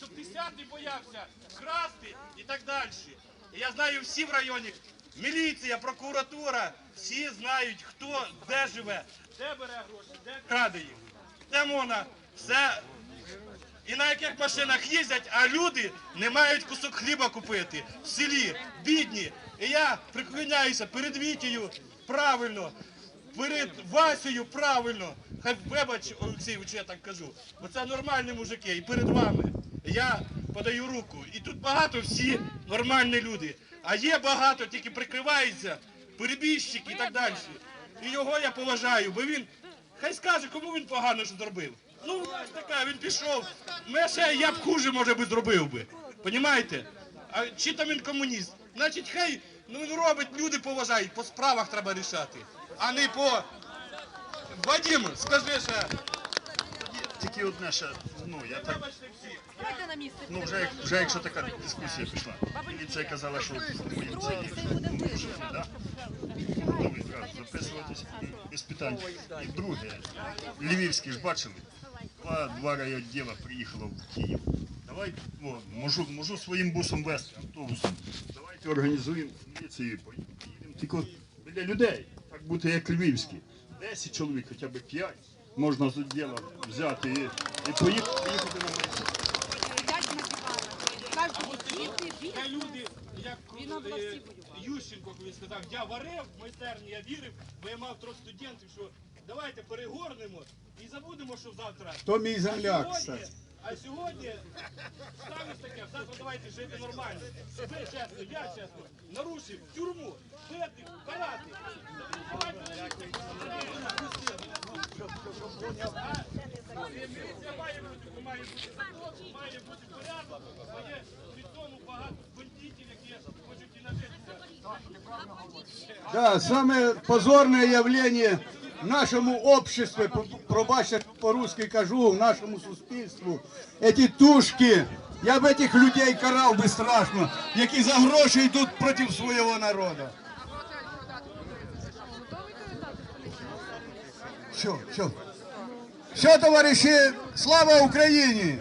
щоб десятий боявся красти і так далі. І я знаю всі в районі, міліція, прокуратура, всі знають, хто де живе, де бере гроші, де краде їх, де можна все і на яких машинах їздять, а люди не мають кусок хліба купити в селі, бідні. І я приклоняюся перед Вітєю правильно, перед Васею правильно. Хай вибач, Олексій, я так кажу, бо це нормальні мужики, і перед вами. Я подаю руку. І тут багато всі нормальні люди. А є багато, тільки прикриваються, перебіжчики і так далі. І його я поважаю, бо він хай скаже, кому він погано що зробив. Ну, така, він пішов. Ми ще я б хуже, може би, зробив би. Понімаєте? А чи там він комуніст? Значить, хай ну він робить, люди поважають, по справах треба рішати, а не по. Вадим, скажи ще. Тільки одне ще, ну я так, Давайте на місце. ну вже, як- вже якщо така дискусія пішла. Міліція казала, що в моїм селі порушили, да? Готовий зразу записуватись без питань. І друге, Львівський ж бачили, два, два райвідділа приїхало в Київ. Давай, о, можу, можу своїм бусом вести, автобусом. Давайте організуємо міліцію, поїдемо тільки біля людей, так бути як львівські. 10 чоловік, хоча б 5, можна з діла взяти і, і поїхати, поїхати на майдан. Він. Люди, як. Ющенко коли сказав, я варив в майстерні, я вірив, бо я мав трьох студентів, що давайте перегорнемо і забудемо, що завтра. То мій земляк, А сьогодні- кстати. А сьогодні ставиш таке, завтра давайте жити нормально. Ви чесно, я чесно, нарушив тюрму, бити, карати. Давайте Да, самое позорное явление в нашому обществе, по- пробачте по-русски кажу, в нашому суспільству, эти тушки, я б этих людей карав би страшно, які за гроші йдуть проти свого народу. Все, все. Все, товариші, слава Україні!